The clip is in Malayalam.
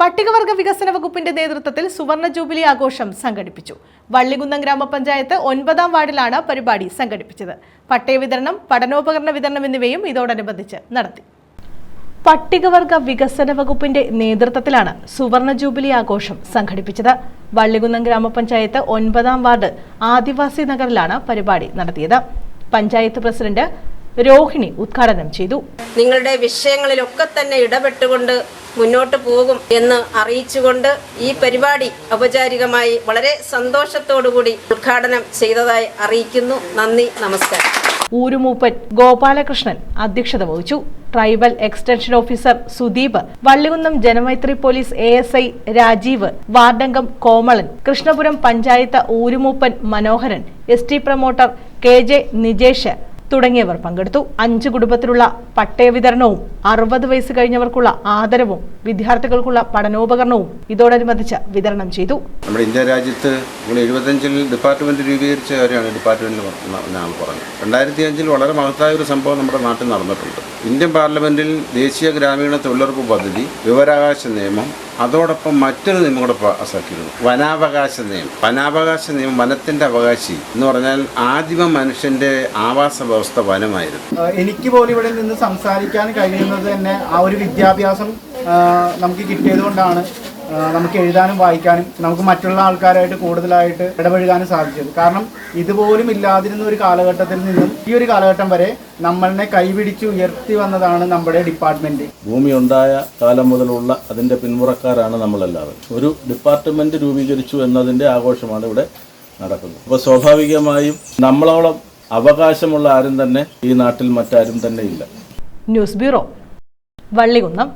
പട്ടികവർഗ വികസന വകുപ്പിന്റെ നേതൃത്വത്തിൽ സുവർണ ജൂബിലി ആഘോഷം സംഘടിപ്പിച്ചു. വള്ളികുന്നം ഗ്രാമപഞ്ചായത്ത് ഒൻപതാം വാർഡിലാണ് പരിപാടി സംഘടിപ്പിച്ചത്. പട്ടയ വിതരണം പഠനോപകരണ വിതരണം എന്നിവയും ഇതോടനുബന്ധിച്ച് നടത്തി. പട്ടികവർഗ വികസന വകുപ്പിന്റെ നേതൃത്വത്തിലാണ് സുവർണ ജൂബിലി ആഘോഷം സംഘടിപ്പിച്ചത്. വള്ളികുന്നം ഗ്രാമപഞ്ചായത്ത് ഒൻപതാം വാർഡ് ആദിവാസി നഗറിലാണ് പരിപാടി നടത്തിയത്. പഞ്ചായത്ത് പ്രസിഡന്റ് രോഹിണി ഉദ്ഘാടനം ചെയ്തു. നിങ്ങളുടെ വിഷയങ്ങളിലൊക്കെ തന്നെ ഇടപെട്ടുകൊണ്ട് മുന്നോട്ട് പോകും എന്ന് അറിയിച്ചുകൊണ്ട് ഈ പരിപാടി ഔപചാരികമായി വളരെ സന്തോഷത്തോടുകൂടി ഉദ്ഘാടനം ചെയ്തതായി അറിയിക്കുന്നു. നന്ദി നമസ്കാരം. ഊരുമൂപ്പൻ ഗോപാലകൃഷ്ണൻ അധ്യക്ഷത വഹിച്ചു. Tribal extension officer Sudeep Vallikunnam Janamaithri police A S I Rajeev വാർഡംഗം Komalan Krishnapuram panchayat ഊരുമൂപ്പൻ Manoharan S T promoter K J Nijesh തുടങ്ങിയവർ പങ്കെടുത്തു. അഞ്ച് കുടുംബത്തിലുള്ള പട്ടയ വിതരണവും അറുപത് വയസ്സ് കഴിഞ്ഞവർക്കുള്ള ആദരവും വിദ്യാർത്ഥികൾക്കുള്ള പഠനോപകരണവും ഇതോടനുബന്ധിച്ച് വിതരണം ചെയ്തു. നമ്മുടെ ഇന്ത്യ രാജ്യത്ത് നമ്മൾ എഴുപത്തഞ്ചിൽ ഡിപ്പാർട്ട്മെന്റ് രൂപീകരിച്ച കാര്യമാണ് ഡിപ്പാർട്ട്മെന്റ് ഞാൻ പറഞ്ഞത്. രണ്ടായിരത്തി അഞ്ചിൽ വളരെ മഹത്തായ ഒരു സംഭവം നമ്മുടെ നാട്ടിൽ നടന്നിട്ടുണ്ട്. ഇന്ത്യൻ പാർലമെന്റിൽ ദേശീയ ഗ്രാമീണ തൊഴിലുറപ്പ് പദ്ധതി വിവരാവകാശ നിയമം അതോടൊപ്പം മറ്റൊരു നിയമം കൂടെ പാസ്സാക്കിയിരുന്നു വനാവകാശ നിയമം. വനാവകാശ നിയമം വനത്തിന്റെ അവകാശി എന്ന് പറഞ്ഞാൽ ആദിമ മനുഷ്യന്റെ ആവാസ വ്യവസ്ഥ വനമായിരുന്നു. എനിക്ക് പോലും ഇവിടെ നിന്ന് സംസാരിക്കാൻ കഴിയുന്നത് തന്നെ ആ ഒരു വിദ്യാഭ്യാസം നമുക്ക് കിട്ടിയത് കൊണ്ടാണ് നമുക്ക് എഴുതാനും വായിക്കാനും നമുക്ക് മറ്റുള്ള ആൾക്കാരായിട്ട് കൂടുതലായിട്ട് ഇടപഴകാനും സാധിച്ചത്. കാരണം ഇതുപോലും ഇല്ലാതിരുന്ന ഒരു കാലഘട്ടത്തിൽ നിന്നും ഈ ഒരു കാലഘട്ടം വരെ നമ്മളെ കൈപിടിച്ച് ഉയർത്തി വന്നതാണ് നമ്മുടെ ഡിപ്പാർട്ട്മെന്റ്. ഭൂമി ഉണ്ടായ കാലം മുതലുള്ള അതിന്റെ പിന്മുറക്കാരാണ് നമ്മളെല്ലാവരും. ഒരു ഡിപ്പാർട്ട്മെന്റ് രൂപീകരിച്ചു എന്നതിന്റെ ആഘോഷമാണ് ഇവിടെ നടക്കുന്നത്. അപ്പോൾ സ്വാഭാവികമായും നമ്മളോളം അവകാശമുള്ള ആരും തന്നെ ഈ നാട്ടിൽ മറ്റാരും തന്നെ ഇല്ല. News bureau Vallikunnam.